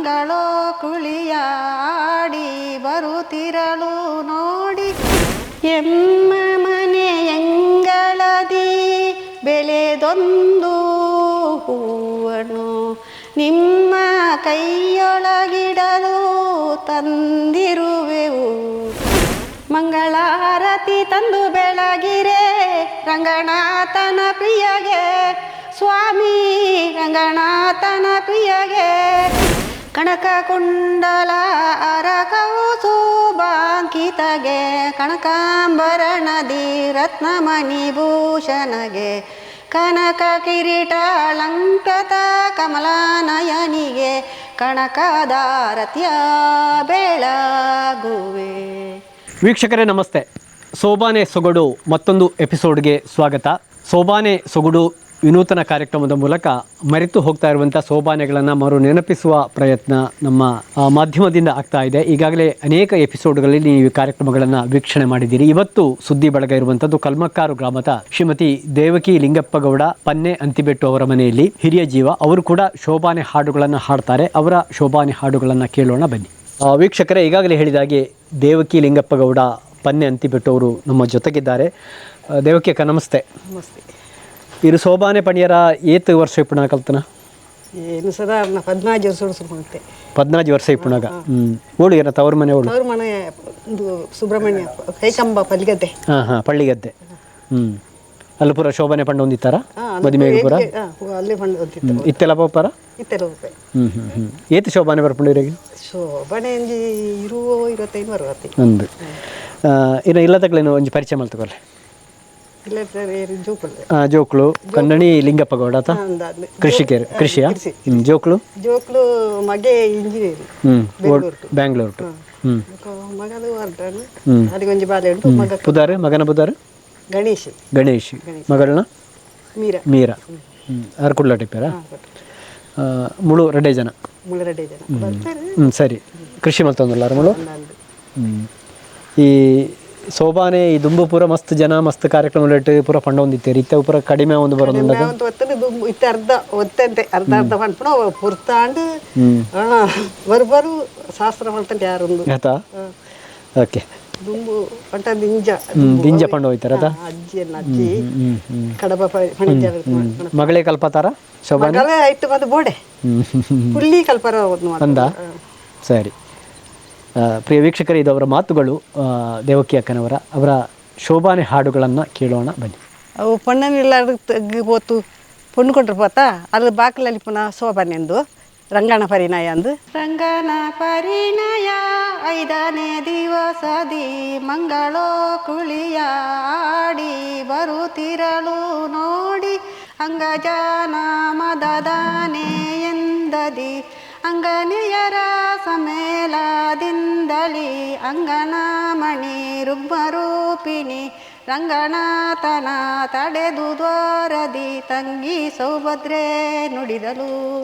ಮಂಗಳೋ ಕುಳಿಯಾಡಿ ಬರುತ್ತಿರಲು ನೋಡಿ. ಎಮ್ಮ ಮನೆ ಎಂಗಳದಿ ಬೆಳೆದೊಂದು ಹೂವನು ನಿಮ್ಮ ಕೈಯೊಳಗಿಡಲು ತಂದಿರುವೆವು. ಮಂಗಳಾರತಿ ತಂದು ಬೆಳಗಿರೆ ರಂಗನಾಥನ ಪ್ರಿಯಗೆ. ಸ್ವಾಮಿ ರಂಗನಾಥನ ಪ್ರಿಯಗೆ. ಕನಕ ಕುಂಡಲ ಅರಕವು ಶೋಭಾಂಕಿತಗೆ ರತ್ನಮಣಿ ಭೂಷಣಗೆ ಕನಕ ಅಲಂಕೃತ ಕಮಲಾನಯನಿಗೆ ಕನಕದಾರತಿಯ ಬೆಳಗುವೆ. ವೀಕ್ಷಕರೇ, ನಮಸ್ತೆ. ಸೋಬಾನೆ ಸೊಗಡು ಮತ್ತೊಂದು ಎಪಿಸೋಡ್ಗೆ ಸ್ವಾಗತ. ಸೋಬಾನೆ ಸೊಗಡು ವಿನೂತನ ಕಾರ್ಯಕ್ರಮದ ಮೂಲಕ ಮರೆತು ಹೋಗ್ತಾ ಇರುವಂಥ ಸೋಬಾನೆಗಳನ್ನು ಮರು ನೆನಪಿಸುವ ಪ್ರಯತ್ನ ನಮ್ಮ ಮಾಧ್ಯಮದಿಂದ ಆಗ್ತಾ ಇದೆ. ಈಗಾಗಲೇ ಅನೇಕ ಎಪಿಸೋಡ್ಗಳಲ್ಲಿ ನೀವು ಈ ಕಾರ್ಯಕ್ರಮಗಳನ್ನು ವೀಕ್ಷಣೆ ಮಾಡಿದ್ದೀರಿ. ಇವತ್ತು ಸುದ್ದಿ ಬಳಗ ಇರುವಂಥದ್ದು ಕಲ್ಮಕ್ಕಾರು ಗ್ರಾಮದ ಶ್ರೀಮತಿ ದೇವಕಿ ಲಿಂಗಪ್ಪಗೌಡ ಪನ್ನೆ ಅಂತಿಬೆಟ್ಟು ಅವರ ಮನೆಯಲ್ಲಿ. ಹಿರಿಯ ಜೀವ, ಅವರು ಕೂಡ ಶೋಭಾನೆ ಹಾಡುಗಳನ್ನು ಹಾಡ್ತಾರೆ. ಅವರ ಶೋಭಾನೆ ಹಾಡುಗಳನ್ನು ಕೇಳೋಣ ಬನ್ನಿ. ವೀಕ್ಷಕರೇ, ಈಗಾಗಲೇ ಹೇಳಿದ ಹಾಗೆ ದೇವಕಿ ಲಿಂಗಪ್ಪಗೌಡ ಪನ್ನೆ ಅಂತಿಬೆಟ್ಟು ಅವರು ನಮ್ಮ ಜೊತೆಗಿದ್ದಾರೆ. ದೇವಕಿ ಅಕ್ಕ, ನಮಸ್ತೆ. ನಮಸ್ತೆ. ಇರು ಸೋಬಾನೆ ಪಣಿಯರ ಏತ್ ವರ್ಷ ಇಪ್ಪುಣ ಕಲ್ತನ? ಏನು ಸದಾ ಪದ್ನಾಜಿ ವರ್ಷ ಪದ್ನಾಜು ವರ್ಷ ಇಪ್ಪುಣಾಗ. ಹ್ಞೂ ಓಳು ಏನ ತವ್ರ ಮನೆ ಓಳು ಅವ್ರ ಮನೆ ಇದು ಸುಬ್ರಹ್ಮಣ್ಯ ಕೈಕಂಬ ಪಲ್ಗದ್ದೆ ಹಾಂ ಹಾಂ ಪಳ್ಳಿಗದ್ದೆ ಹ್ಞೂ ಅಲ್ಲಿ ಪೂರ ಶೋಭಾನೆ ಪಂಡ ಹೊಂದಿತ್ತಾರ? ಮದುವೆಗೆ ಪೂರ ಅಲ್ಲೇ ಪಂಡ ಹೊಂದಿತ್ತು. ಇತ್ತೆಲ್ಲ ಪೋಪಾರ? ಇತ್ತೆಲ್ಲ ರೂಪಾಯಿ ಹ್ಞೂ ಹ್ಞೂ ಹ್ಞೂ ಏತ್ ಶೋಭಾನೆ ಬರ್ಪುಂಡು ಇವರಿಗೆ? ಶೋಭನೆ ಒಂಜಿ ಇರುವ ಇರುವತ್ತೈದು ಅರವತ್ತೈದು. ಒಂದು. ಇನ್ನು ಇಲ್ಲ ತಗಲೇನು ಒಂಜಿ ಪರಿಚಯ ಜೋಕುಳ್ಳೆ ಜೋಕ್ಳು ಕನ್ನಡಿ ಲಿಂಗಪ್ಪಗೌಡ ಆತ ಅಂದಾದ್ಲೆ ಕೃಷಿಕೇರು ಕೃಷಿಯ? ಹ್ಞೂ ಜೋಕ್ಳು ಜೋಕ್ಲು? ಮಗೆ engineer hmm Bangalore to hmm. ಒಂಜಿ ಬಾಲೆ ಉಂಟು ಮಗ ಪುದಾರೆ ಮಗನ ಪುದಾರೆ? ಗಣೇಶ್. ಗಣೇಶ್. ಮಗಳನ್ನ? ಮೀರಾ. ಮೀರಾ. ಹ್ಞೂ ಅರ್ಕುಳ್ಳ ಟಿಪ್ಪರ ಮುಳು ರೆಡ್ಡೆ ಜನ? ಮುಳು ಮುಳ್ಳರೆಡ್ಡಿ ಜನ. ಹ್ಮ್. ಸರಿ. ಕೃಷಿ ಮತ್ತೊಂದಲ್ಲ ಮುಳು? ಹ್ಮ್. ಈ ಸೋಬಾನೆ ಈ ದುಂಬು ಪೂರ ಮಸ್ತ್ ಜನ ಮಸ್ತ್ ಕಾರ್ಯಕ್ರಮ ಲೇಟ್ ಪೂರ ಪಂಡ ಹೊಂದಿತ್ತೇರಿ ಇತ್ತ ಪೂರ ಕಡಿಮೆ ಒಂದು ಬರೋದು ಒಂದು ಒತ್ತನೆ ದುಂಬು ಇತ್ತ ಅರ್ಧ ಒತ್ತಂತೆ ಅರ್ಧ ಅರ್ಧ ಮಾಡ್ಬಿಡು ಪುರ್ತಾಂಡು ಬರ್ಬರು ಶಾಸ್ತ್ರ ಮಾಡ್ತಂತೆ ಯಾರೊಂದು. ಆಯ್ತಾ? ಓಕೆ. ದುಂಬು ಪಂಟ ದಿಂಜ ದಿಂಜ ಪಂಡ ಹೋಯ್ತಾರ ಅದ? ಅಜ್ಜಿಯನ್ನ ಅಜ್ಜಿ ಕಡಬ ಪಣಿಜ ಮಗಳೇ ಕಲ್ಪತಾರ? ಶೋಭಾನೆ? ಮಗಳೇ ಐಟ್ ಬಂದು ಬೋಡೆ. ಫುಲ್ಲಿ ಕಲ್ಪರ. ಅಂದ? ಸರಿ. ಪ್ರಿಯ ವೀಕ್ಷಕರೇ ಇದು ಅವರ ಮಾತುಗಳು. ದೇವಕಿ ಅಕ್ಕನವರ ಅವರ ಶೋಭಾನೆ ಹಾಡುಗಳನ್ನು ಕೇಳೋಣ ಬನ್ನಿ. ಅವು ಪಣ್ಣನಿಲ್ಲ ಹೋತು ಪೊಣ್ಣು ಕೊಟ್ಟರು పోతా ಅದು ಬಾಕಲಲ್ಲಿ ಪುನಃ ಶೋಭನೆಂದು ರಂಗಣ ಪರಿಣಯ ಅಂದು. ರಂಗನ ಪರಿಣಯ ಐದನೇ ದಿವಸದಿ ಮಂಗಳೋ ಕುಳಿಯ ಆಡಿ ಬರುತ್ತಿರಲು ನೋಡಿ ಅಂಗಜಾನ ಮದದಾನೆ ಎಂದದಿ. ಅಂಗನೆಯರ ಅಂಗನ ಅಂಗನಮಣಿ ರುಗ್ಮರೂಪಿಣಿ ರಂಗನಾಥನ ತಡೆದು ದ್ವಾರದಿ ತಂಗಿ ಸೌಭದ್ರೆ ನುಡಿದಳು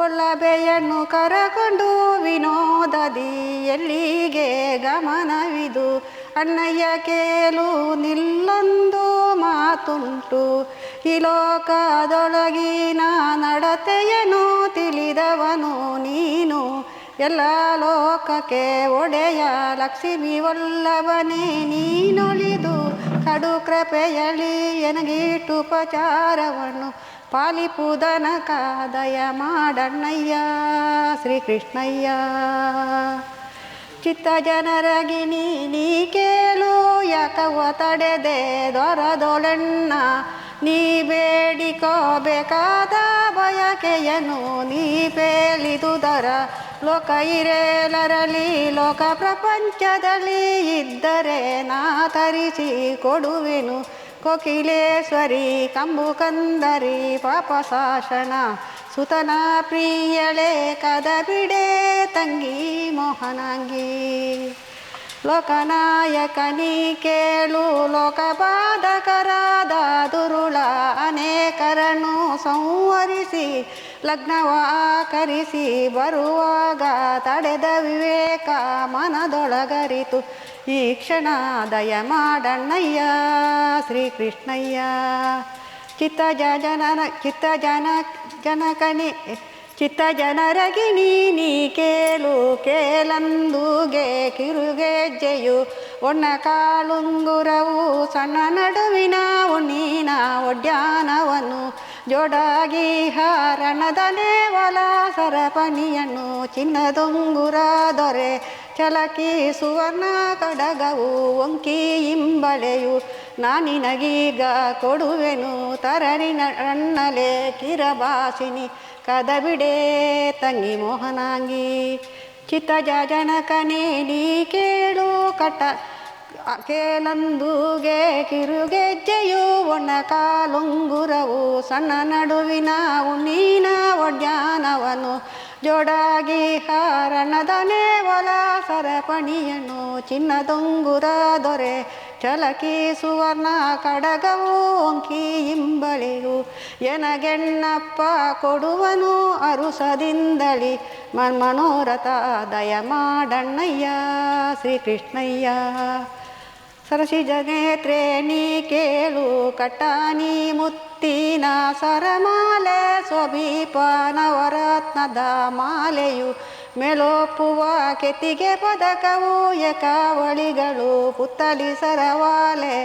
ಒಳ್ಳಬೆಯನ್ನು ಕರಕೊಂಡು ವಿನೋದದಿ ಎಲ್ಲಿಗೆ ಗಮನವಿದು? ಅಣ್ಣಯ್ಯ ಕೇಳು ನಿಲ್ಲೊಂದು ಮಾತುಂಟು. ಈ ಲೋಕದೊಳಗಿನ ನಡತೆಯನು ತಿಳಿದವನು ನೀನು. ಎಲ್ಲ ಲೋಕಕ್ಕೆ ಒಡೆಯ ಲಕ್ಷ್ಮಿ ಒಲ್ಲವನೇ ನೀನೊಳಿದು ಕಡು ಕೃಪೆಯಲಿ ಎನಗೀಟುಪಚಾರವನ್ನು ಪಾಲಿಪುದನಕ ದಯ ಮಾಡಣ್ಣಯ್ಯ, ಶ್ರೀಕೃಷ್ಣಯ್ಯ. ಚಿತ್ತ ಜನರಗಿನಿ ನೀ ಕೇಳು, ಯಾಕವ್ವ ತಡೆದೆ ದೊರದೊಳೆಣ್ಣ. ನೀ ಬೇಡಿಕೋಬೇಕಾದ ಬಯಕೆಯನು ನೀ ಪೇಲಿದುದರ ಲೋಕ ಇರೇಲರಲಿ ಲೋಕ ಪ್ರಪಂಚದಲ್ಲಿ ಇದ್ದರೆ ನಾ ತರಿಸಿ ಕೊಡುವೆನು ಕೋಕಿಲೇಶ್ವರಿ ಕಂಬು ಕಂದರಿ ಪಾಪ ಶಾಸನ, ಸುತನ ಪ್ರಿಯಳೆ ಕದ ಬಿಡೆ ತಂಗಿ ಮೋಹನಾಂಗಿ. ಲೋಕನಾಯಕನಿ ಕೇಳು ಲೋಕಪಾದಕರಾದ ದುರುಳ ಅನೇಕರನ್ನು ಸಂವರಿಸಿ, ಲಗ್ನವಾಕರಿಸಿ, ಬರುವಾಗ ತಡೆದ ವಿವೇಕ ಮನದೊಳಗರಿತು. ಈ ಕ್ಷಣ ದಯ ಮಾಡಣ್ಣಯ್ಯ, ಶ್ರೀಕೃಷ್ಣಯ್ಯ. ಚಿತ್ತ ಜನನ ಚಿತ್ತ ಜನ ಜನಕನಿ ಚಿತ್ತ ಜನರಗಿಣಿ ನೀ ಕೇಳು ಕೇಲಂದುಗೆ ಕಿರುಗೆಜ್ಜೆಯು ಒಣ್ಣ ಕಾಳುಂಗುರವು ಸಣ್ಣ ನಡುವಿನ ಉಣ್ಣಿನ ಒಡ್ಯಾನವನ್ನು ಜೋಡಾಗಿ ಹಾರಣದ ನೇವಲ ಸರಪಣಿಯನ್ನು ಚಿನ್ನದೊಂಗುರ ದೊರೆ. ಚಲಕಿ ಸುವರ್ಣ ಕಡಗವು ಒಂಕಿ ಇಂಬಳೆಯು. ನಾನಿನಗೀಗ ಕೊಡುವೆನು ತರರಿನ ಅಣ್ಣಲೆ ಕಿರಬಾಸಿನಿ. ಕದಬಿಡೆ ತಂಗಿ ಮೋಹನಾಂಗಿ. ಚಿತ್ತ ಜನಕನೇ ನೀ ಕೇಳು ಕಟ ಕೇಲಂದುಗೆ ಕಿರುಗೆಜ್ಜೆಯು ಒಣ ಕಾಲುಂಗುರವು ಸಣ್ಣ ನಡುವಿನ ಉಣ್ಣೀನ ಒಡ್ಯಾನವನು. ಜೋಡಾಗಿ ಹಾರಣದ ನೇವಲ ಸರಪಣಿಯನು ಚಿನ್ನದೊಂಗುರ ದೊರೆ ಚಲಕಿ ಸುವರ್ಣ ಕಡಗವು ಒಂಕಿ ಇಂಬಳಿಯು ಎನಗೆಣ್ಣಪ್ಪ ಕೊಡುವನು ಅರುಸದಿಂದಳಿ ಮನ್ಮನೋರಥ ದಯ ಮಾಡಣ್ಣಯ್ಯ ಶ್ರೀಕೃಷ್ಣಯ್ಯ. ಸರಸಿ ಜಗೇತ್ರೇ, ನೀ ಕೇಳು ಕಟಾನಿ ಮುತ್ತಿನ ಸರಮಾಲೆ. ಸ್ವಭೀಪ ನವರತ್ನದ ಮಾಲೆಯು. ಮೇಲೋಪುವ ಕೆತ್ತಿಗೆ ಪದಕವು ಏಕಾವಳಿಗಳು ಪುತ್ತಲಿ ಸರವಾಲೆ,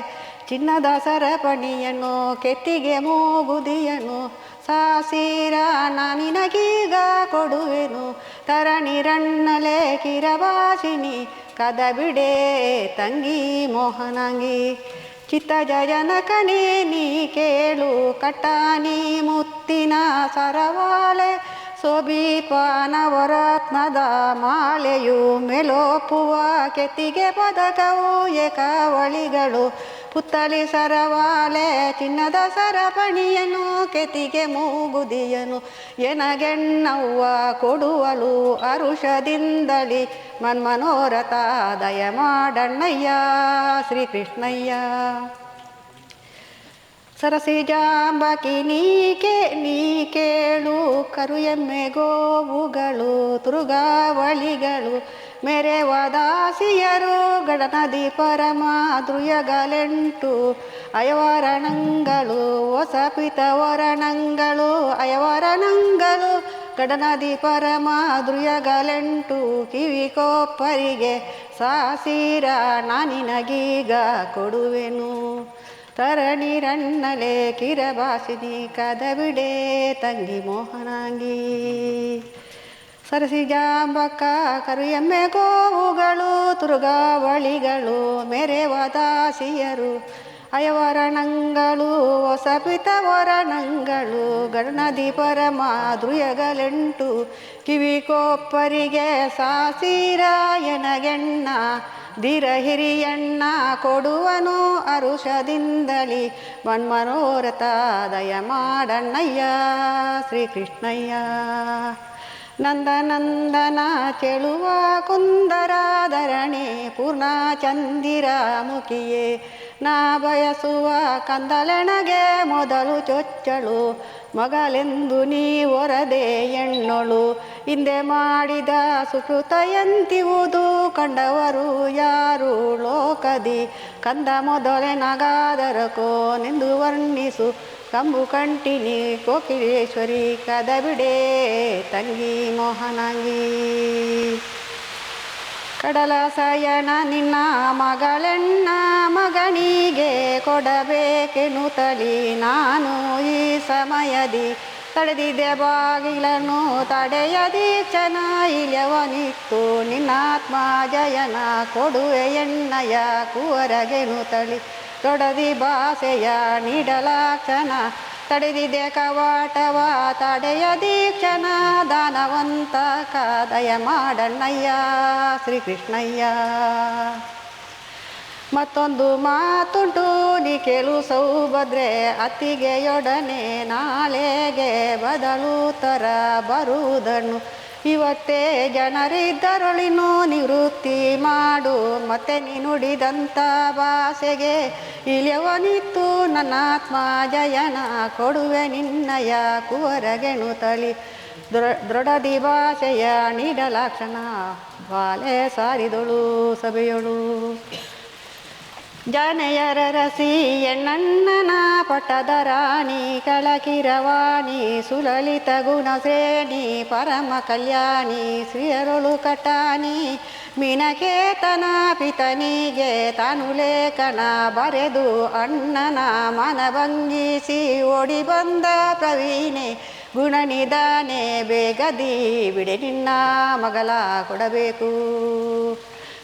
ಚಿನ್ನದ ಸರಪಣಿಯನ್ನು ಕೆತ್ತಿಗೆ ಮೂಗುದಿಯನು. ಸಾಸೀರ ನಾನಿನಗೀಗ ಕೊಡುವೆನು ತರಣಿರಣ್ಣಲೆ ಕಿರವಾಸಿನಿ ಕದಬಿಡೆ ತಂಗಿ ಮೋಹನಂಗಿ. ಚಿತ್ತ ಜನಕನೇ ನೀ ಕೇಳು, ಕಟ್ಟಾನಿ ಮುತ್ತಿನ ಸರವಾಲೆ ನವರತ್ನದ ಮಾಲೆಯು ಮೆಲೋಪುವ ಕೆತ್ತಿಗೆ ಪದಕವು ಏಕಾವಳಿಗಳು. ಪುತ್ತಳಿ ಸರವಾಲೆ, ಚಿನ್ನದ ಸರಪಣಿಯನು ಕೆತ್ತಿಗೆ ಮೂಗುದಿಯನು. ಎನಗೆಣ್ಣವ್ವ ಕೊಡುವಳು ಅರುಷದಿಂದಳಿ ಮನ್ಮನೋರಥ ದಯ ಮಾಡಣ್ಣಯ್ಯ ಶ್ರೀಕೃಷ್ಣಯ್ಯ. ಸರಸಿಜಾಂಬಕಿ ನೀಕೆ ನೀ ಕೇಳು ಕರು ಎಮ್ಮೆ ಗೋವುಗಳು, ತುರುಗಾವಳಿಗಳು. ಮೆರೆವದಾಸಿಯರು ಗಡನದಿ ಪರಮ ದ್ರುಯಗಲೆಂಟು ಅಯವರಣಗಳು ಹೊಸಪಿತ ವರಣಗಳು ಅಯವರಣಗಳು ಗಡನದಿ ಪರಮ ದ್ರುಯಗಲೆಂಟು ಕಿವಿ ಕೊಪ್ಪರಿಗೆ ಸಾಸಿರ ನಾನಿನಗೀಗ ಕೊಡುವೆನು. ತರಣಿರಣ್ಣಲೆ ಕಿರಬಾಸಿನಿ ಕದಬಿಡೆ ತಂಗಿ ಮೋಹನಾಂಗಿ. ಸರಸಿಜಾಂಬಕ್ಕ ಕರು ಎಮ್ಮೆ ಗೋವುಗಳು, ತುರುಗಾವಳಿಗಳು, ಮೆರೆವದಾಸಿಯರು, ಅಯವರಣಗಳು ಹೊಸಪಿತ ವರಣಗಳು ಗಣನದಿ ಪರಮ ಕಿವಿ ಕೊಪ್ಪರಿಗೆ ಸಾಸಿರಾಯನಗೆಣ್ಣ ಧೀರ ಹಿರಿಯಣ್ಣ ಕೊಡುವನು ಅರುಷದಿಂದಲಿ. ಮನ್ಮನೋರಥ ದಯ ಮಾಡಣ್ಣಯ್ಯ, ಶ್ರೀಕೃಷ್ಣಯ್ಯ. ನಂದನಂದನ ಚೆಳುವ ಕುಂದರಾಧರಣೆ ಪೂರ್ಣ ಚಂದಿರ ಮುಖಿಯೇ ನಾ ಬಯಸುವ ಕಂದಲೆಣಗೆ ಮೊದಲು ಚೊಚ್ಚಳು ಮಗಲೆಂದು ನೀ ಒರದೆ ಎಣ್ಣೊಳು, ಹಿಂದೆ ಮಾಡಿದ ಸುಕೃತಯಂತಿವುದು ಕಂಡವರು ಯಾರು ಲೋಕದಿ? ಕಂದ ಮೊದಲೆ ನಗಾದರ ನಿಂದು ವರ್ಣಿಸು, ಕಂಬು ಕಂಟಿನಿ ಕೋಕಿಲೇಶ್ವರಿ ಕದಬಿಡೇ, ತಂಗಿ ಮೋಹನಾಂಗಿ. ಕಡಲ ಸಯನ ನಿನ್ನ ಮಗಳೆನ್ನ ಮಗನಿಗೆ ಕೊಡಬೇಕೆನ್ನುತ್ತಲಿ ನಾನು ಈ ಸಮಯದಿ ತಡೆದಿದ್ದೆ ಬಾಗಿಲನ್ನು, ತಡೆಯದಿ ಚನ ನಿನ್ನ ನಿನ್ನಾತ್ಮ ಜಯನ ಕೊಡುವೆ ಎಣ್ಣಯ ಕುವರಗೆನುತ್ತಳಿ ತೊಡದಿ ಭಾಷೆಯ ನೀಡಲಾಕ್ಷಣ ತಡೆದಿದೆ ಕವಾಟವ, ತಡೆಯ ದೀಕ್ಷಣ, ದಾನವಂತ ಕಾದಯ ಮಾಡಣ್ಣಯ್ಯ, ಶ್ರೀಕೃಷ್ಣಯ್ಯ. ಮತ್ತೊಂದು ಮಾತುಂಟು, ನೀ ಕೇಳು ಸೌಭದ್ರೆ, ಅತ್ತಿಗೆಯೊಡನೆ ನಾಳೆಗೆ ಬದಲು ತರ ಬರುವುದನ್ನು. ಇವತ್ತೇ ಜನರಿದ್ದರೊಳಿನು ನಿವೃತ್ತಿ ಮಾಡು. ಮತ್ತೆ ನೀನುಡಿದಂಥ ಭಾಷೆಗೆ ಇಳಿಯವನಿತ್ತು ನನ್ನಾತ್ಮ ಜಯನ ಕೊಡುವೆ ನಿನ್ನಯ ಕುವರಗೆಣು ತಲಿ ದೃ ದೃಢದಿ ಭಾಷೆಯ ನೀಡಲಾಕ್ಷಣ ಬಾಲೆ ಸಾರಿದಳು ಸಭೆಯೊಳು. ಜಾನೆಯರ ರಸಿ ಎಣ್ಣಣ್ಣನ ಪಟದ ರಾಣಿ ಕಳಕಿರವಾಣಿ ಸುಲಲಿತ ಗುಣ ಶ್ರೇಣಿ ಪರಮ ಕಲ್ಯಾಣಿ ಶ್ರೀಯರುಳು ಕಟಾಣಿ ಮಿನಕೇತನ ಪಿತನಿಗೆ ತಾನು ಲೇಖನ ಬರೆದು ಅಣ್ಣನ ಮನಭಂಗಿಸಿ ಓಡಿ ಬಂದ ಪ್ರವೀಣೆ, ಗುಣನಿದಾನೆ, ಬೇಗದಿ ಬಿಡೆ ನಿನ್ನ ಮಗಲ ಕೊಡಬೇಕು.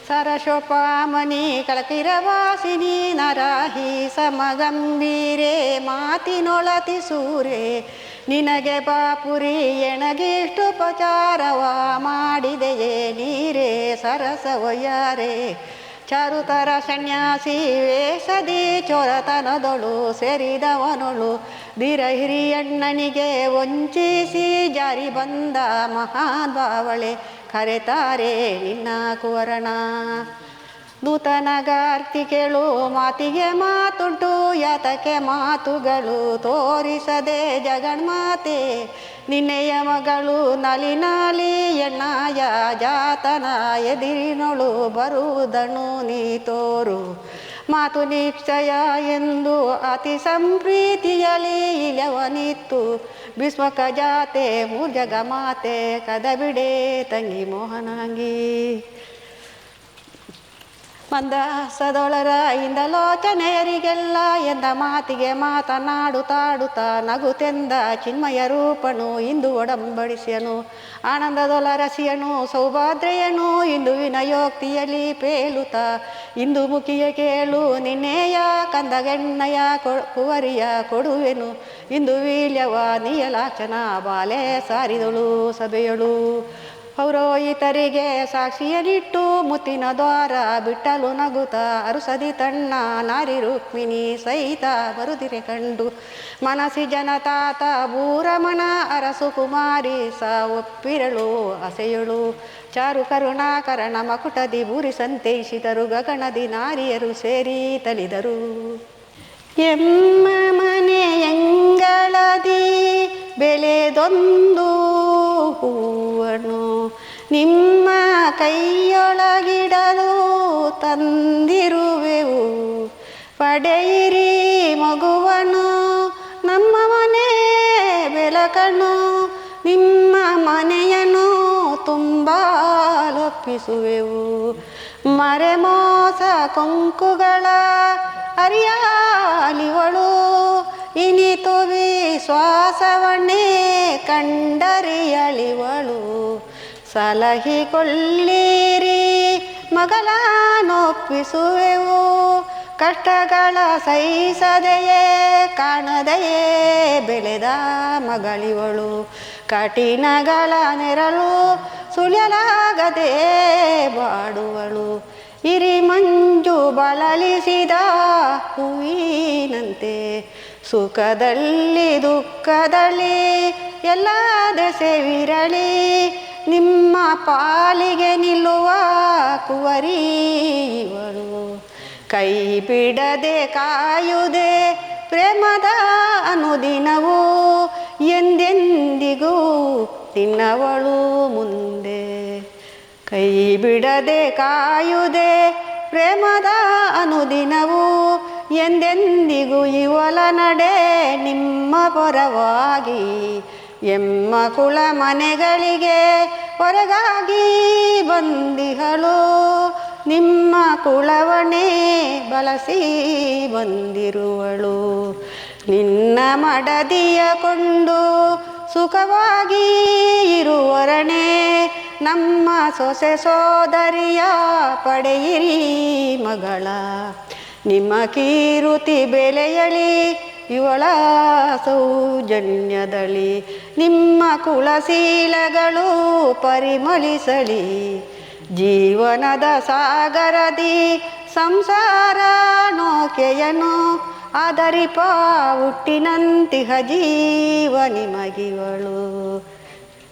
ಸರಶೋಪಾಮನಿ ಕಳಕಿರವಾಸಿನಿ ನರಾಹಿ ಸಮಗಂಭೀರೆ ಮಾತಿನೊಳತಿ ಸೂರೆ ನಿನಗೆ ಬಾಪುರಿ ಎಣಗಿಷ್ಟುಪಚಾರವ ಮಾಡಿದೆಯೇ ನೀರೇ ಸರಸ ಒಯ್ಯಾರೆ ಚಾರುತರ ಸನ್ಯಾಸಿ ವೇಷದಿ ಚೋರತನದೊಳು ಸೇರಿದವನೊಳು ಧೀರ ಹಿರಿಯಣ್ಣನಿಗೆ ವಂಚಿಸಿ ಜಾರಿ ಬಂದ ಮಹಾದ್ಭಾವಳೆ ಕರೆತಾರೆ ನಿನ್ನ ಕುವರಣ. ನೂತನಗಾರ್ತಿ ಕೇಳು ಮಾತಿಗೆ ಮಾತುಂಟು, ಯಾತಕ್ಕೆ ಮಾತುಗಳು ತೋರಿಸದೆ ಜಗನ್ಮಾತೆ ನಿನ್ನೆಯ ಮಗಳು ನಲಿ ನಾಲಿ ಎಣ್ಣಾಯ ಜಾತನ ಎದಿರಿನೊಳು ಬರುವುದನ್ನು ನೀ ತೋರು. ಮಾತು ನಿಶ್ಚಯ ಎಂದು ಅತಿ ಸಂಪ್ರೀತಿಯಲಿ ಇಲವನಿತ್ತು. ಭೀಸ್ಮಕ ಜಾತೆ ಮೂರ್ಜಗ ಮಾತೆ ಕದಬಿಡೆ ತಂಗಿ ಮೋಹನಾಂಗಿ. ಮಂದಸದೊಳರ ಇಂದಲೋಚನೆಯರಿಗೆಲ್ಲ ಎಂದ ಮಾತಿಗೆ ಮಾತನಾಡುತ್ತಾಡುತ್ತಾ ನಗುತೆಂದ ಚಿನ್ಮಯ ರೂಪನು ಇಂದು ಒಡಂಬಡಿಸಿಯನು. ಆನಂದದೊಳರಸಿಯನು ಸೌಭಾದ್ರೆಯನು ಇಂದು ವಿನಯೋಕ್ತಿಯಲ್ಲಿ ಪೇಲುತ ಇಂದು ಮುಖಿಯ ಕೇಳು, ನಿನ್ನೆಯ ಕಂದಗೆಣ್ಣಯ ಕುವರಿಯ ಕೊಡುವೆನು. ಇಂದು ವೀಳ್ಯವ, ನೀಯಲಾಚನ, ಬಾಲೆ ಸಾರಿದಳು ಸಭೆಯಳು. ಪೌರೋಹಿತರಿಗೆ ಸಾಕ್ಷಿಯನಿಟ್ಟು ಮುತ್ತಿನ ದ್ವಾರ ಬಿಟ್ಟಲು ನಗುತ ಅರುಸದಿ ತಣ್ಣ ನಾರಿ ರುಕ್ಮಿಣಿ ಸಹಿತ ಬರುದಿರೆ ಕಂಡು. ಮನಸಿ ಜನತಾತ ಭೂರಮಣ ಅರಸು ಕುಮಾರಿ ಸ ಒಪ್ಪಿರಳು ಅಸೆಯಳು. ಚಾರು ಕರುಣಾಕರಣ ಮಕುಟದಿ ಭೂರಿ ಸಂತೈಸಿದರು ಗಗನದಿ ನಾರಿಯರು ಸೇರಿ ತಲಿದರು. ಎಮ್ಮ ಮನೆಯಂಗಳದಿ ಬೆಳೆದೊಂದು ಹೂವನು. ನಿಮ್ಮ ಕೈಯೊಳಗಿಡಲು ತಂದಿರುವೆವು. ಪಡೆಯಿರಿ ಮಗುವನು, ನಮ್ಮ ಮನೆ ಬೆಳಕನು ನಿಮ್ಮ ಮನೆಯನ್ನು ತುಂಬಾಲೊಪ್ಪಿಸುವೆವು. ಮರೆಮೋಸ ಕೊಂಕುಗಳ ಅರಿಯಾಲಿವಳು ಇನಿತು ವಿಶ್ವಾಸವನ್ನೇ ಕಂಡರಿಯಳಿವಳು ಸಲಹಿಕೊಳ್ಳೀರಿ, ಮಗಳನೊಪ್ಪಿಸುವೆವು. ಕಷ್ಟಗಳ ಸಹಿಸದೆಯೇ, ಕಾಣದೆಯೇ ಬೆಳೆದ ಮಗಳಿವಳು. ಕಠಿಣಗಳ ನೆರಳು ಸುಳಿಯಲಾಗದೆ ಬಾಡುವಳು. ಇರಿ ಮಂಜು ಬಳಲಿಸಿದ ಹೂವಿನಂತೆ ಸುಖದಲ್ಲಿ ದುಃಖದಲ್ಲಿ ಎಲ್ಲ ದೆಸೆವಿರಲಿ ನಿಮ್ಮ ಪಾಲಿಗೆ ನಿಲ್ಲುವ ಕುವರಿ ಇವಳು ಕೈ ಬಿಡದೆ ಕಾಯುದೆ ಪ್ರೇಮದ ಅನುದಿನವು, ಎಂದೆಂದಿಗೂ ತಿನ್ನವಳು ಮುಂದೆ. ಕೈ ಬಿಡದೆ ಕಾಯುದೆ ಪ್ರೇಮದ ಅನುದಿನವು. ಎಂದೆಂದಿಗೂ ಇವಲ ನಡೆ ನಿಮ್ಮ ಪರವಾಗಿ. ಎಮ್ಮ ಕುಳ ಮನೆಗಳಿಗೆ ಹೊರಗಾಗಿ ಬಂದಿಹಳು. ನಿಮ್ಮ ಕುಳವಣೆ ಬಳಸಿ ಬಂದಿರುವಳು. ನಿನ್ನ ಮಡದಿಯ ಕೊಂಡು ಸುಖವಾಗಿ ಇರುವರಣೆ ನಮ್ಮ ಸೊಸೆ ಸೋದರಿಯ ಪಡೆಯಿರಿ ಮಗಳ. ನಿಮ್ಮ ಕೀರುತಿ ಬೆಲೆಯಳಿ ಇವಳ ಸೌಜನ್ಯದಳಿ ನಿಮ್ಮ ಕುಲಶೀಲಗಳು ಪರಿಮಳಿಸಲಿ ಜೀವನದ ಸಾಗರದಿ ಸಂಸಾರ ನೌಕೆಯನ್ನು ಆದರಿಪ ಹುಟ್ಟಿನಂತಿಹ ಜೀವ ನಿಮಗಿವಳು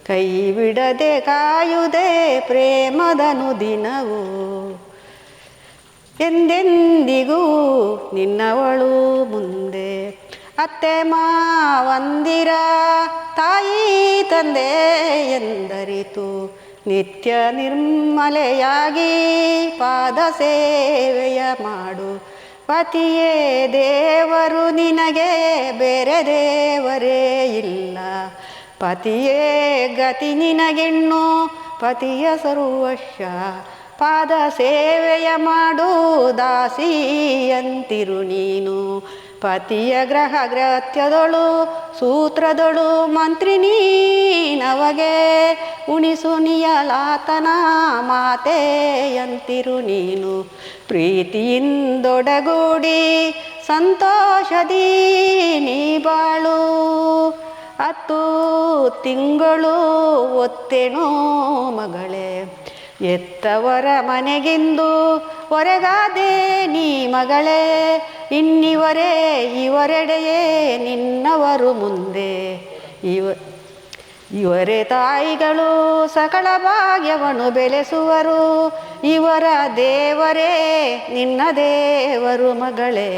ಕೈ ಬಿಡದೆ ಕಾಯುದೆ ಪ್ರೇಮದನು ದಿನವು. ಎಂದೆಂದಿಗೂ ನಿನ್ನವಳು ಮುಂದೆ. ಅತ್ತೆ ಮಾವಂದಿರ ತಾಯಿ ತಂದೆ ಎಂದರಿತು. ನಿತ್ಯ ನಿರ್ಮಲೆಯಾಗಿ ಪಾದ ಸೇವೆಯ ಮಾಡು. ಪತಿಯೇ ದೇವರು, ನಿನಗೆ ಬೇರೆ ದೇವರೇ ಇಲ್ಲ. ಪತಿಯೇ ಗತಿ ನಿನಗೆಣ್ಣು, ಪತಿಯ ಸರ್ವಶ್ಯ ಪಾದ ಸೇವೆಯ ಮಾಡು ದಾಸಿಯಂತಿರು ನೀನು. ಪತಿಯ ಗ್ರಹ ಗ್ರಹತ್ಯದೊಳು, ಸೂತ್ರದೊಳು ಮಂತ್ರಿ ನೀನವಗೆ. ಉಣಿಸು ನಿಯಲಾತನ ಮಾತೆಯಂತಿರು ನೀನು. ಪ್ರೀತಿಯಿಂದೊಡಗೂಡಿ ಸಂತೋಷದಿ ನೀ ಬಾಳು. ಹತ್ತು ತಿಂಗಳು ಒತ್ತೆಣೋ ಮಗಳೇ. ಎತ್ತವರ ಮನೆಗಿಂದು ಹೊರಗಾದೆ ನೀ ಮಗಳೇ. ಇನ್ನಿವರೇ, ಇವರೆಡೆಯೇ ನಿನ್ನವರು ಮುಂದೆ. ಇವ ಇವರೇ ತಾಯಿಗಳು ಸಕಲ ಭಾಗ್ಯವನ್ನು ಬೆಳೆಸುವರು. ಇವರ ದೇವರೇ ನಿನ್ನ ದೇವರು ಮಗಳೇ.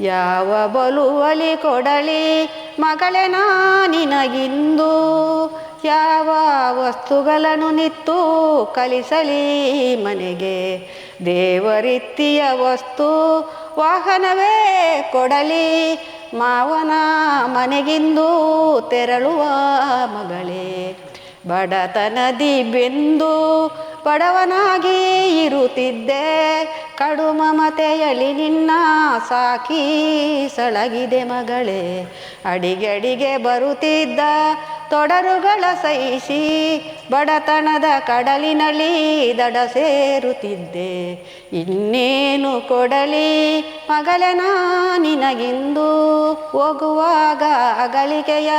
ಯಾವ ಬಲುವಲಿ ಕೊಡಲಿ ಮಗಳೇ, ನಾ ನಿನಗಿಂದು ಯಾವ ವಸ್ತುಗಳನ್ನು ನಿತ್ತು ಕಲಿಸಲಿ ಮನೆಗೆ? ದೇವರಿತ್ತಿಯ ವಸ್ತು ವಾಹನವೇ ಕೊಡಲಿ. ಮಾವನ ಮನೆಗಿಂದು ತೆರಳುವ ಮಗಳೇ. ಬಡತನದಿ ಬೆಂದು ಬಡವನಾಗಿ ಇರುತ್ತಿದ್ದೆ. ಕಡು ಮಮತೆಯಲಿ ನಿನ್ನ ಸಾಕಿ ಸಳಗಿದೆ ಮಗಳೇ. ಅಡಿಗೆ ಅಡಿಗೆ ಬರುತ್ತಿದ್ದ ತೊಡರುಗಳ ಸಹಿಸಿ ಬಡತನದ ಕಡಲಿನಲ್ಲಿ ದಡ ಸೇರುತ್ತಿದ್ದೆ. ಇನ್ನೇನು ಕೊಡಲಿ ಮಗಲೆ ನಿನಗಿಂದು ಹೋಗುವಾಗ ಅಗಲಿಕೆಯ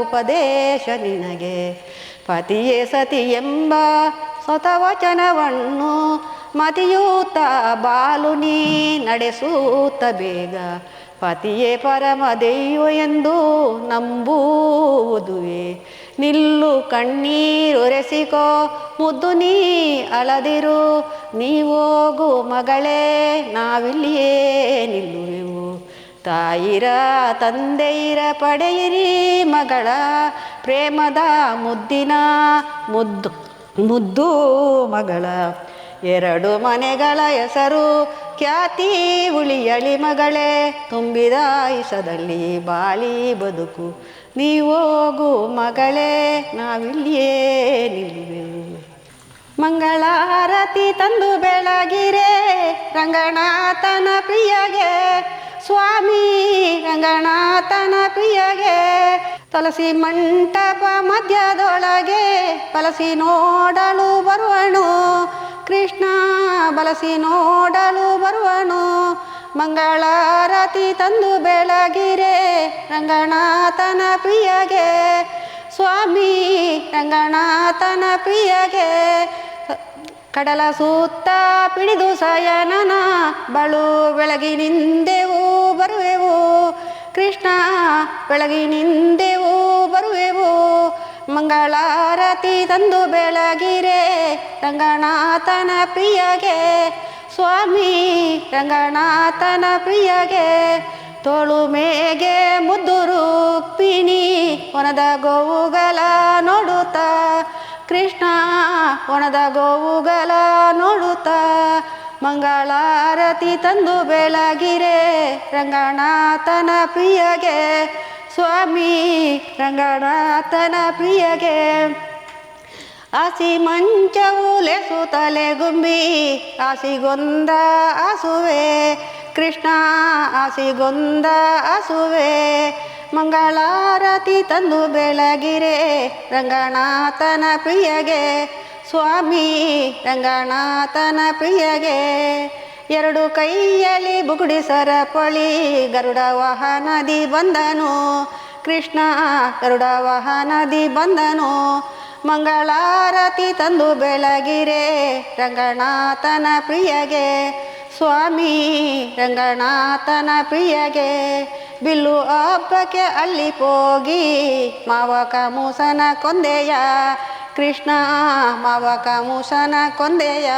ಉಪದೇಶ ನಿನಗೆ. ಪತಿಯೇ ಸತಿ ಎಂಬ ಸ್ವತವಚನವನ್ನು ಮತಿಯೂತ ಬಾಲು ನೀ ನಡೆಸೂತ ಬೇಗ. ಪತಿಯೇ ಪರಮ ದೈವ ಎಂದು ನಂಬುವುದುವೆ. ನಿಲ್ಲು ಕಣ್ಣೀರೊರೆಸಿಕೋ ಮುದ್ದು ನೀ ಅಳದಿರು ನೀವೋಗು ಮಗಳೇ, ನಾವಿಲ್ಲಿಯೇ ನಿಲ್ಲುವೆವು. ತಾಯಿರ ತಂದೆಯಿರ ಪಡೆಯಿರಿ ಮಗಳ, ಪ್ರೇಮದ ಮುದ್ದಿನ ಮುದ್ದು ಮುದ್ದು ಮಗಳ. ಎರಡು ಮನೆಗಳ ಹೆಸರು ಖ್ಯಾತಿ ಉಳಿಯಳಿ ಮಗಳೇ, ತುಂಬಿದ ಇಸದಲ್ಲಿ ಬಾಳಿ ಬದುಕು. ನೀವೋಗು ಮಗಳೇ, ನಾವಿಲ್ಲಿಯೇ ನಿಲ್ಲುವೆವು ಮಂಗಳಾರತಿ ತಂದು ಬೆಳಗಿರೆ, ರಂಗನಾಥನ ಪ್ರಿಯಗೆ. ಸ್ವಾಮಿ, ರಂಗನಾಥನ ಪ್ರಿಯಗೆ. ತುಳಸಿ ಮಂಟಪ ಮಧ್ಯದೊಳಗೆ, ತುಲಸಿ ನೋಡಲು ಬರುವನು. ಕೃಷ್ಣ ಬಲಸಿ ನೋಡಲು ಬರುವನು. ಮಂಗಳಾರತಿ ತಂದು ಬೆಳಗಿರೆ ರಂಗನಾಥನ ಪ್ರಿಯಗೆ. ಸ್ವಾಮಿ, ರಂಗನಾಥನ ಪ್ರಿಯಗೆ. ಕಡಲ ಸುತ್ತ ಪಿಡಿದು ಸಯನನ ಬಳು ಬೆಳಗಿನಿಂದೆವು ಬರುವೆವು. ಕೃಷ್ಣ ಬೆಳಗಿನಿಂದೆವು ಬರುವೆವು. ಮಂಗಳಾರತಿ ತಂದು ಬೆಳಗಿರೆ ರಂಗನಾಥನ ಪ್ರಿಯಗೆ. ಸ್ವಾಮಿ ರಂಗನಾಥನ ಪ್ರಿಯಗೆ. ತೋಳು ಮೇಗೆ ಮುದ್ದು ರೂಪಿಣಿ ಒಣದ ಗೋವುಗಳ ನೋಡುತ್ತಾ. ಕೃಷ್ಣ ಒಣದ ಗೋವುಗಳ ನೋಡುತ್ತಾ. ಮಂಗಳಾರತಿ ತಂದು ಬೆಳಗಿರೆ ರಂಗನಾಥನ ಪ್ರಿಯಗೆ. ಸ್ವಾಮಿ ರಂಗನಾಥನ ಪ್ರಿಯಗೆ. ಆಸಿ ಮಂಚವು ಲೆಸು ತಲೆಗುಂಬಿ ಹಸಿಗೊಂದ ಹಸುವೆ. ಕೃಷ್ಣ ಹಸಿಗೊಂದ ಹಸುವೆ. ಮಂಗಳಾರತಿ ತಂದು ಬೆಳಗಿರೆ ರಂಗನಾಥನ ಪ್ರಿಯಗೆ. ಸ್ವಾಮಿ ರಂಗನಾಥನ ಪ್ರಿಯಗೆ. ಎರಡು ಕೈಯಲ್ಲಿ ಬುಗುಡಿ ಸರಪಳಿ ಗರುಡ ವಾಹನದಿ ಬಂದನು ಕೃಷ್ಣ ಗರುಡ ವಾಹನದಿ ಬಂದನು ಮಂಗಳಾರತಿ ತಂದು ಬೆಳಗಿರೆ, ರಂಗನಾಥನ ಪ್ರಿಯಗೆ. ಸ್ವಾಮಿ ರಂಗನಾಥನ ಪ್ರಿಯಗೆ. ಬಿಲ್ಲು ಹಬ್ಬಕ್ಕೆ ಅಲ್ಲಿ ಹೋಗಿ ಮಾವಕ ಮೂಸನ ಕೊಂದೆಯ. ಕೃಷ್ಣ ಮಾವಕ ಮೂಸನ ಕೊಂದೆಯ.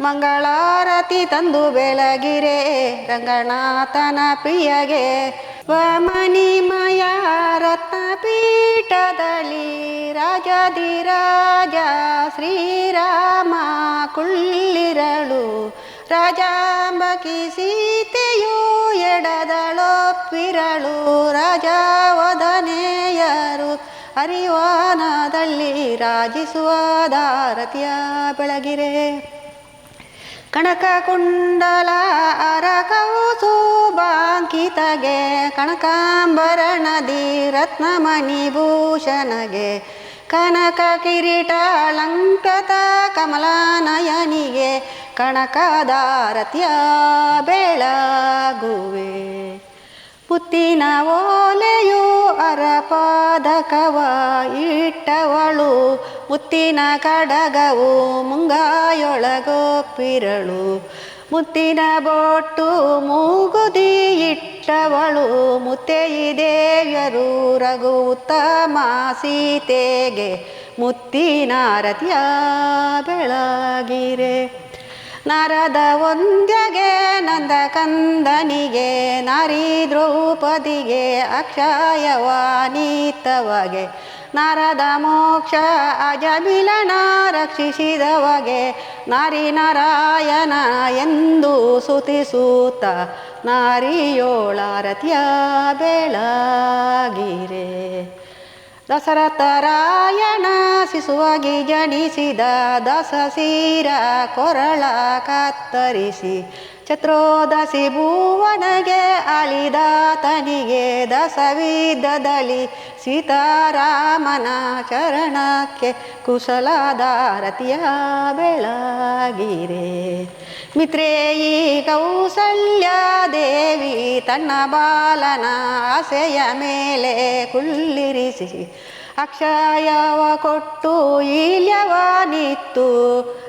ಮಂಗಳಾರತಿ ತಂದು ಬೆಳಗಿರೆ, ರಂಗನಾಥನ ಪ್ರಿಯಗೆ. ವಮನಿಮಯ ರತ್ನ ಪೀಠದಲ್ಲಿ ರಾಜಾಧಿರಾಜ ಶ್ರೀರಾಮ ಕುಳ್ಳಿರಳು. ರಾಜಾಂಬಕಿ ಸೀತೆಯು ಎಡದಳೊಪ್ಪಿರಳು. ರಾಜವದನೆಯರು ಹರಿವಾನದಲ್ಲಿ ರಾಜಿಸುವ ದಾರತಿಯ ಬೆಳಗಿರೆ. ಕಣಕ ಕುಂಡಲ ಕಣಕಾಂಬರ ಕನಕಾಂಬರಣದಿ ರತ್ನಮಣಿ ಭೂಷಣಗೆ ಕನಕ ಕಿರೀಟ ಅಲಂಕೃತ ಕಮಲಾನಯನಿಗೆ ಕಣಕದಾರತಿಯ ಬೆಳಗುವೆ. ಪುತ್ತಿನ ಓಲೆಯು ಅರಪಾದಕವ, ಇಟ್ಟವಳು ಮುತ್ತಿನ ಕಡಗವು ಮುಂಗಾಯೊಳಗೊಪ್ಪಿರಳು. ಮುತ್ತಿನ ಬೊಟ್ಟು ಮೂಗುದಿ ಇಟ್ಟವಳು ಮುತ್ತೇಯಿ ದೇವ್ಯರು ರಘು ಉತ್ತಮ ಸೀತೆಗೆ ಮುತ್ತಿನ ರತಿಯ ಬೆಳಗಿರೆ. ನರದ ಒಂದ್ಯಗೆ ನಂದ ಕಂದನಿಗೆ ನಾರಿ ದ್ರೌಪದಿಗೆ ಅಕ್ಷಯವಾನೀತವಗೆ. ನರದ ಮೋಕ್ಷ ಅಜಮಿಲನ ರಕ್ಷಿಸಿದವಗೆ ನಾರಿ ನಾರಾಯಣ ಎಂದು ಸುತಿಸೂತ ನಾರಿಯೋಳಾರತಿಯ ಬೆಳಗಿರೆ. ದಶರಥರಾಯಣ ಶಿಶುವಾಗಿ ಜನಿಸಿದ ದಸ ಸೀರ ಕೊರಳ ಕತ್ತರಿಸಿ ಚತ್ರೋದಶಿ ಭುವನಗೆ ಅಳಿದಾತನಿಗೆ ದಸವಿದ್ದದಲ್ಲಿ ಸೀತಾರಾಮನ ಚರಣಕ್ಕೆ ಕುಶಲದಾರತಿಯ ಬೆಳಗಿರೆ. ಮಿತ್ರೇಯಿ ಕೌಸಲ್ಯ ದೇವಿ ತನ್ನ ಬಾಲನ ಆಸೆಯ ಮೇಲೆ ಕುಳ್ಳಿರಿಸಿ ಅಕ್ಷಯವ ಕೊಟ್ಟು ಇಲ್ಯವಾನಿತ್ತು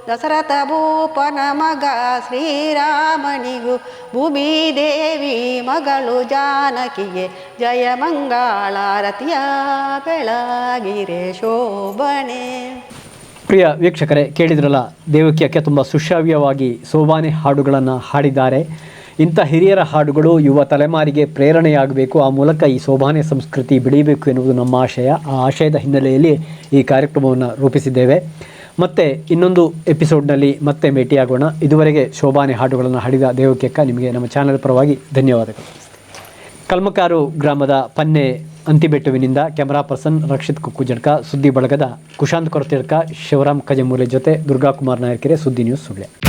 ದಶರಥ ಭೂಪನ ಮಗ ಶ್ರೀರಾಮಣಿಗೂ ಭೂಮಿ ದೇವಿ ಮಗಳು ಜಾನಕಿಗೆ ಜಯ ಮಂಗಳಾರತಿಯ ಬೆಳಗಿರೆ ಶೋಭನೆ. ಪ್ರಿಯ ವೀಕ್ಷಕರೇ, ಕೇಳಿದ್ರಲ್ಲ, ದೇವಕಿಯಕ್ಕೆ ತುಂಬ ಸುಶ್ರಾವ್ಯವಾಗಿ ಸೋಬಾನೆ ಹಾಡುಗಳನ್ನು ಹಾಡಿದ್ದಾರೆ. ಇಂಥ ಹಿರಿಯರ ಹಾಡುಗಳು ಯುವ ತಲೆಮಾರಿಗೆ ಪ್ರೇರಣೆಯಾಗಬೇಕು. ಆ ಮೂಲಕ ಈ ಸೋಭಾನೆ ಸಂಸ್ಕೃತಿ ಬೆಳೀಬೇಕು ಎನ್ನುವುದು ನಮ್ಮ ಆಶಯ. ಆ ಆಶಯದ ಹಿನ್ನೆಲೆಯಲ್ಲಿ ಈ ಕಾರ್ಯಕ್ರಮವನ್ನು ರೂಪಿಸಿದ್ದೇವೆ. ಮತ್ತೆ ಇನ್ನೊಂದು ಎಪಿಸೋಡ್ನಲ್ಲಿ ಮತ್ತೆ ಭೇಟಿಯಾಗೋಣ. ಇದುವರೆಗೆ ಶೋಭಾನೆ ಹಾಡುಗಳನ್ನು ಹಾಡಿದ ದೇವಕ್ಕೆಕ್ಕ ನಿಮಗೆ ನಮ್ಮ ಚಾನೆಲ್ ಪರವಾಗಿ ಧನ್ಯವಾದಗಳು. ಕಲ್ಮಕಾರು ಗ್ರಾಮದ ಪನ್ನೆ ಅಂತಿಬೆಟ್ಟುವಿನಿಂದ ಕ್ಯಾಮರಾ ಪರ್ಸನ್ ರಕ್ಷಿತ್ ಕುಕ್ಕುಜಡ್ಕ ಸುದ್ದಿ ಬಳಗದ ಕುಶಾಂತ್ ಕೊರತಿಡ್ಕ ಶಿವರಾಮ್ ಕಜಮೂಲೆ ಜೊತೆ ದುರ್ಗಾಕುಮಾರ್ ನಾಯಕರೇ ಸುದ್ದಿ ನ್ಯೂಸ್ ಸುಳ್ಳೆ